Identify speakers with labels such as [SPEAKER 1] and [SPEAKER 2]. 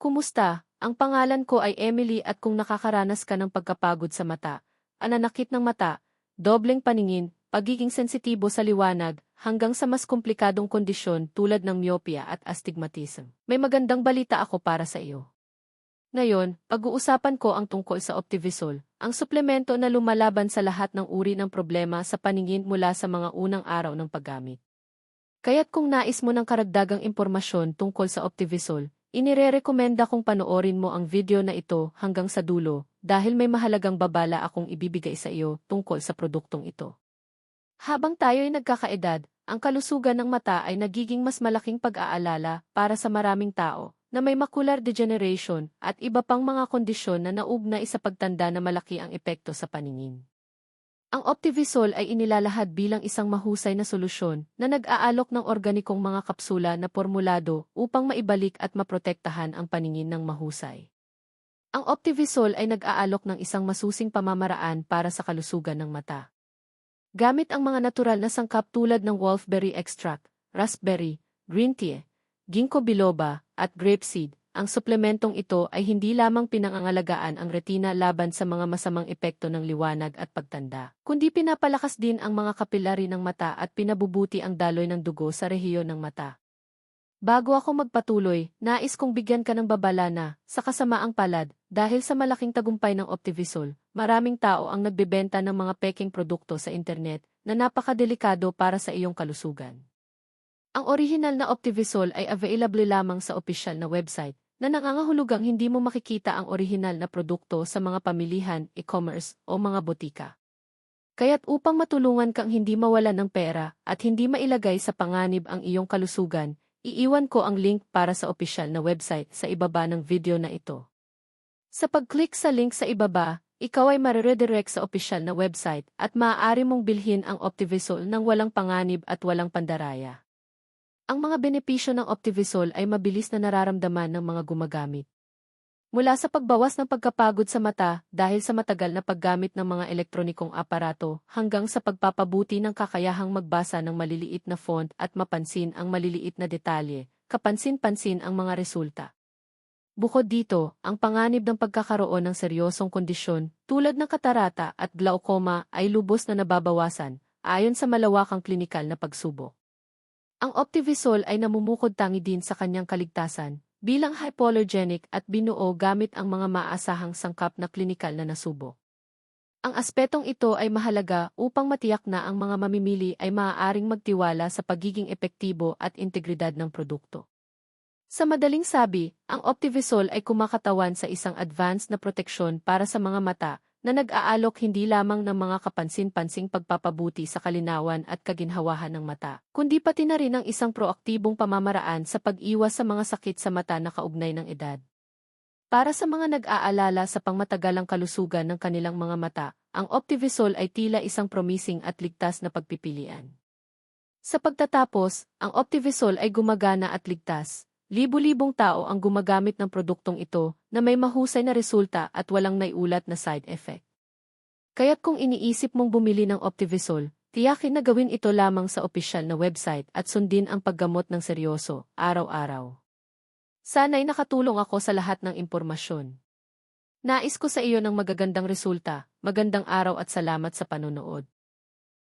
[SPEAKER 1] Kumusta? Ang pangalan ko ay Emily at kung nakakaranas ka ng pagkapagod sa mata, ananakit ng mata, dobleng paningin, pagiging sensitibo sa liwanag, hanggang sa mas komplikadong kondisyon tulad ng myopia at astigmatism. May magandang balita ako para sa iyo. Ngayon, pag-uusapan ko ang tungkol sa Optivisol, ang suplemento na lumalaban sa lahat ng uri ng problema sa paningin mula sa mga unang araw ng paggamit. Kaya't kung nais mo ng karagdagang impormasyon tungkol sa Optivisol, Inirerekomenda kong panoorin mo ang video na ito hanggang sa dulo dahil may mahalagang babala akong ibibigay sa iyo tungkol sa produktong ito. Habang tayo'y nagkakaedad, ang kalusugan ng mata ay nagiging mas malaking pag-aalala para sa maraming tao na may macular degeneration at iba pang mga kondisyon na naugnay sa pagtanda na malaki ang epekto sa paningin. Ang Optivisol ay inilalahad bilang isang mahusay na solusyon na nag-aalok ng organikong mga kapsula na formulado upang maibalik at maprotektahan ang paningin ng mahusay. Ang Optivisol ay nag-aalok ng isang masusing pamamaraan para sa kalusugan ng mata. Gamit ang mga natural na sangkap tulad ng wolfberry extract, raspberry, green tea, ginkgo biloba, at grapeseed, ang suplementong ito ay hindi lamang pinangangalagaan ang retina laban sa mga masamang epekto ng liwanag at pagtanda, kundi pinapalakas din ang mga kapilari ng mata at pinabubuti ang daloy ng dugo sa rehiyon ng mata. Bago ako magpatuloy, nais kong bigyan ka ng babala na, sa kasamaang palad, dahil sa malaking tagumpay ng Optivisol, maraming tao ang nagbebenta ng mga peking produkto sa internet na napakadelikado para sa iyong kalusugan. Ang orihinal na Optivisol ay available lamang sa opisyal na website, na nangangahulugang hindi mo makikita ang orihinal na produkto sa mga pamilihan, e-commerce, o mga botika. Kaya't upang matulungan kang hindi mawalan ng pera at hindi mailagay sa panganib ang iyong kalusugan, iiwan ko ang link para sa opisyal na website sa ibaba ng video na ito. Sa pag-click sa link sa ibaba, ikaw ay mariredirect sa opisyal na website at maaari mong bilhin ang Optivisol ng walang panganib at walang pandaraya. Ang mga benepisyo ng Optivisol ay mabilis na nararamdaman ng mga gumagamit. Mula sa pagbawas ng pagkapagod sa mata dahil sa matagal na paggamit ng mga elektronikong aparato hanggang sa pagpapabuti ng kakayahang magbasa ng maliliit na font at mapansin ang maliliit na detalye, kapansin-pansin ang mga resulta. Bukod dito, ang panganib ng pagkakaroon ng seryosong kondisyon tulad ng katarata at glaucoma ay lubos na nababawasan ayon sa malawakang klinikal na pagsubok. Ang Optivisol ay namumukod tangi din sa kanyang kaligtasan, bilang hypoallergenic at binuo gamit ang mga maasahang sangkap na klinikal na nasubo. Ang aspetong ito ay mahalaga upang matiyak na ang mga mamimili ay maaaring magtiwala sa pagiging epektibo at integridad ng produkto. Sa madaling sabi, ang Optivisol ay kumakatawan sa isang advanced na proteksyon para sa mga mata na nag-aalok hindi lamang ng mga kapansin-pansing pagpapabuti sa kalinawan at kaginhawahan ng mata, kundi pati na rin ang isang proaktibong pamamaraan sa pag-iwas sa mga sakit sa mata na kaugnay ng edad. Para sa mga nag-aalala sa pangmatagalang kalusugan ng kanilang mga mata, ang Optivisol ay tila isang promising at ligtas na pagpipilian. Sa pagtatapos, ang Optivisol ay gumagana at ligtas, Libu-libong tao ang gumagamit ng produktong ito na may mahusay na resulta at walang naiulat na side effect. Kaya't kung iniisip mong bumili ng Optivisol, tiyakin na gawin ito lamang sa opisyal na website at sundin ang paggamot ng seryoso, araw-araw. Sana'y nakatulong ako sa lahat ng impormasyon. Nais ko sa iyo ng magagandang resulta, magandang araw at salamat sa panonood.